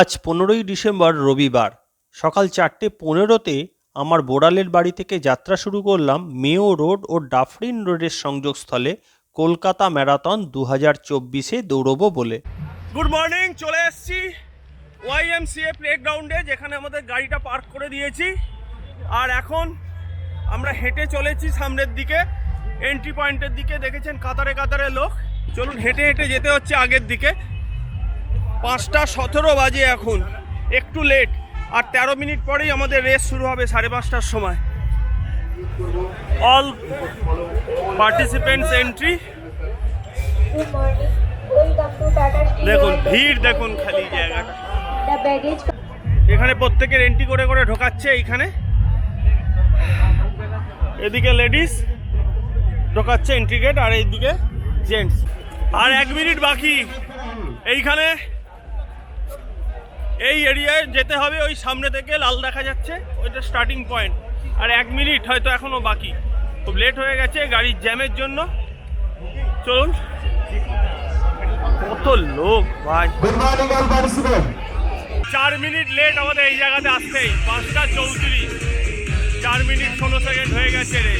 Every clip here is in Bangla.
আজ পনেরোই ডিসেম্বর রবিবার। সকাল চারটে পনেরোতে আমার বোড়ালের বাড়ি থেকে যাত্রা শুরু করলাম মেও রোড ও ডাফরিন রোডের সংযোগস্থলে কলকাতা ম্যারাথন দু হাজার চব্বিশে দৌড়বো বলে। গুড মর্নিং চলে এসেছি ওয়াইএমসিএ প্লেগ্রাউন্ডে যেখানে আমাদের গাড়িটা পার্ক করে দিয়েছি। আর এখন আমরা হেঁটে চলেছি সামনের দিকে এন্ট্রি পয়েন্টের দিকে, দেখেছেন কাতারে কাতারে লোক। চলুন হেঁটে হেঁটে যেতে হচ্ছে আগের দিকে। পাঁচটা সতেরো বাজে এখন, একটু লেট আর তেরো মিনিট পরেই আমাদের রেস শুরু হবে সাড়ে পাঁচটার সময়। All participants entry. দেখুন, ভিড় দেখুন খালি জায়গাটা। এখানে প্রত্যেকের এন্ট্রি করে করে ঢোকাচ্ছে এইখানে। এদিকে লেডিস ঢোকাচ্ছে এন্ট্রি গেট আর এইদিকে জেন্টস আর এক মিনিট বাকি। এইখানে এই এরিয়ায় যেতে হবে, ওই সামনে থেকে লাল দেখা যাচ্ছে, ওইটা স্টার্টিং পয়েন্ট আর এক মিনিট হয়তো এখনও বাকি। খুব লেট হয়ে গেছে গাড়ির জ্যামের জন্য। চলুন। কত লোক, ভাই. চার মিনিট লেট আমাদের এই জায়গাতে আসতেই। পাঁচটা চৌত্রিশ। চার মিনিট ষোলো সেকেন্ড হয়ে গেছে রে।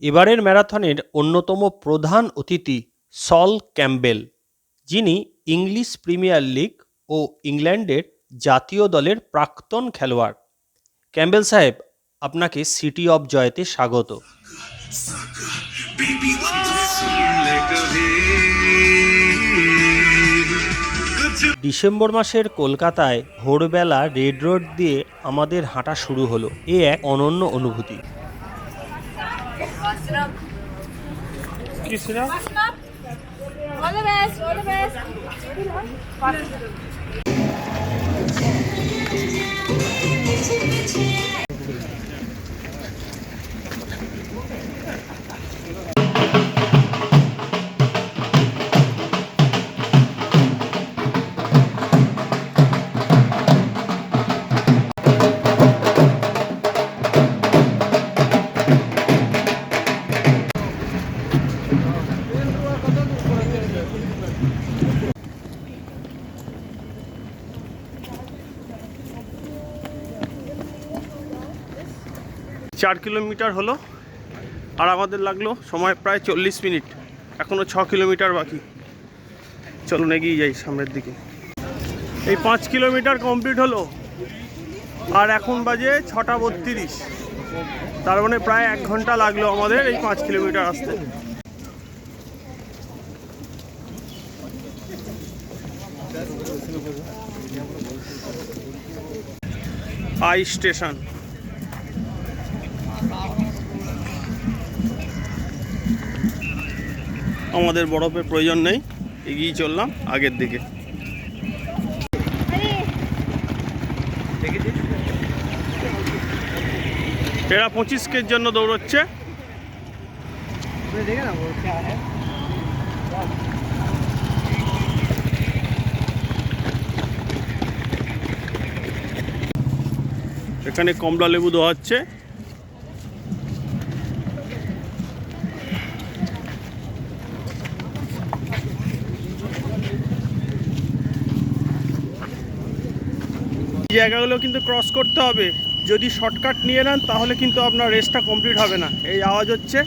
এবারের ম্যারাথনের অন্যতম প্রধান অতিথি সল ক্যাম্বেল যিনি ইংলিশ প্রিমিয়ার লিগ ও ইংল্যান্ডের জাতীয় দলের প্রাক্তন খেলোয়াড়। ক্যাম্বেল সাহেব, আপনাকে সিটি অফ জয়তে স্বাগত। ডিসেম্বর মাসের কলকাতায় ভোরবেলা রেড রোড দিয়ে আমাদের হাঁটা শুরু হলো। এ এক অনন্য অনুভূতি। কি সিনেমা চার কিলোমিটার হলো আর আমাদের লাগল সময় প্রায় চল্লিশ মিনিট। এখনও ছ কিলোমিটার বাকি। চলুন এগিয়ে যাই সামনের দিকে। এই পাঁচ কিলোমিটার কমপ্লিট হলো আর এখন বাজে ছটা বত্রিশ। তার মানে প্রায় এক ঘণ্টা লাগল আমাদের এই পাঁচ কিলোমিটার আসতে। Aid station. আমাদের বরফের প্রয়োজন নেই, এগিয়ে চললাম আগের দিকে। এরা পঁচিশ কের জন্য দৌড়চ্ছে। এখানে কমলা লেবু দেওয়া হচ্ছে জায়গাগুলো কিন্তু ক্রস করতে হবে। যদি শর্টকাট নিয়ে নেন, তাহলে কিন্তু আপনার রেসটা কমপ্লিট হবে না। এই আওয়াজ হচ্ছে,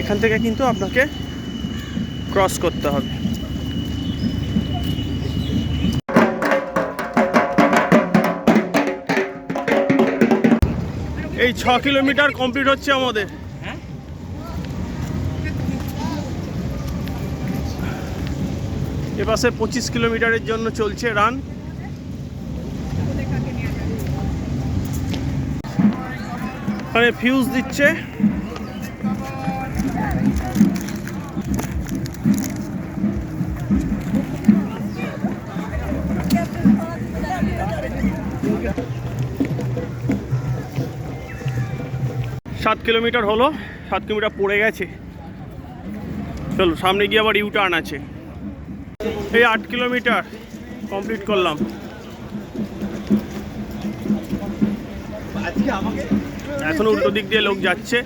এখান থেকে কিন্তু আপনাকে ক্রস করতে হবে। এই ছ কিলোমিটার কমপ্লিট হচ্ছে আমাদের। এপাশে পঁচিশ কিলোমিটারের জন্য চলছে রান। ফিউজ দিচ্ছে। সাত কিলোমিটার হলো, সাত কিলোমিটার পড়ে গেছে। চলো, সামনে গিয়ে আবার ইউ টার্ন আছে। এই আট কিলোমিটার কমপ্লিট করলাম। এখন উল্টো দিক দিয়ে লোক যাচ্ছে।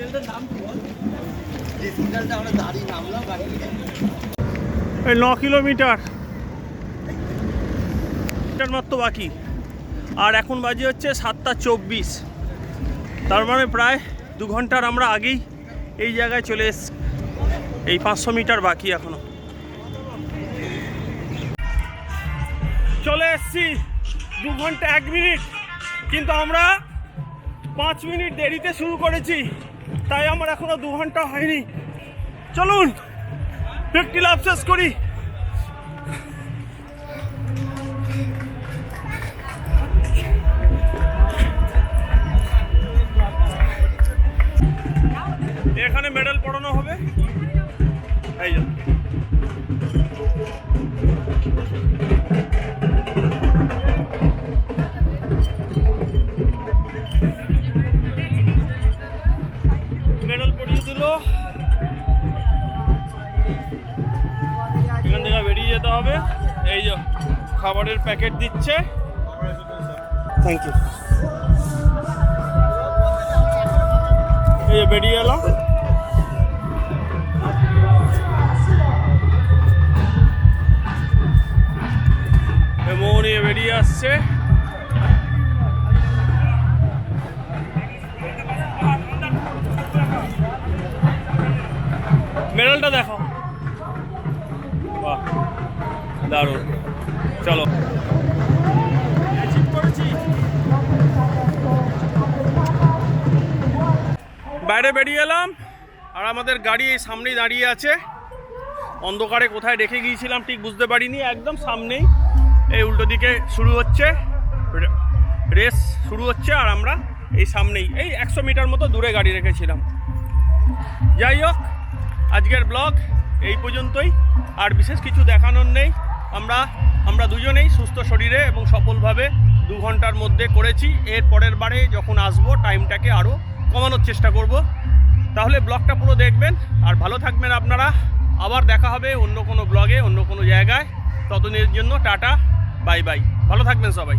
এই ন কিলোমিটার। মিটার মাত্র বাকি। আর এখন বাজে হচ্ছে সাতটা চব্বিশ। তার মানে প্রায় দু ঘণ্টার আমরা আগেই এই জায়গায় চলে এস এই পাঁচশো মিটার বাকি এখনও চলে এসছি দু ঘণ্টা এক মিনিট। কিন্তু আমরা পাঁচ মিনিট দেরিতে শুরু করেছি। তাই আমার এখনও দু ঘণ্টা হয়নি। চলুন ফিফটি লাভ শেষ করি। এখানে মেডেল পড়ানো হবে। এই যে খাবারের প্যাকেট দিচ্ছে। থ্যাংক ইউ এই যে বেরিয়ে এলাম এমন নিয়ে বেরিয়ে আসছে। মেডেলটা দেখো বাহ। দারুণ। চলো। বাইরে বেরিয়ে এলাম, আর আমাদের গাড়ি এই সামনেই দাঁড়িয়ে আছে। অন্ধকারে কোথায় রেখে গিয়েছিলাম ঠিক বুঝতে পারিনি, একদম সামনেই। এই উল্টো দিকে শুরু হচ্ছে রেস শুরু হচ্ছে, আর আমরা এই সামনেই, এই একশো মিটার মতো দূরে গাড়ি রেখেছিলাম। যাই হোক, আজকের ব্লগ এই পর্যন্তই, আর বিশেষ কিছু দেখানোর নেই। আমরা আমরা দুজনেই সুস্থ শরীরে এবং সফলভাবে দু ঘণ্টার মধ্যে করেছি। এর পরের বারে যখন আসব, টাইমটাকে আরও কমানোর চেষ্টা করব। তাহলে ব্লগটা পুরো দেখবেন। আর ভালো থাকবেন আপনারা। আবার দেখা হবে অন্য কোনো ব্লগে, অন্য কোনো জায়গায়। ততদিনের জন্য টাটা, বাই বাই। ভালো থাকবেন সবাই।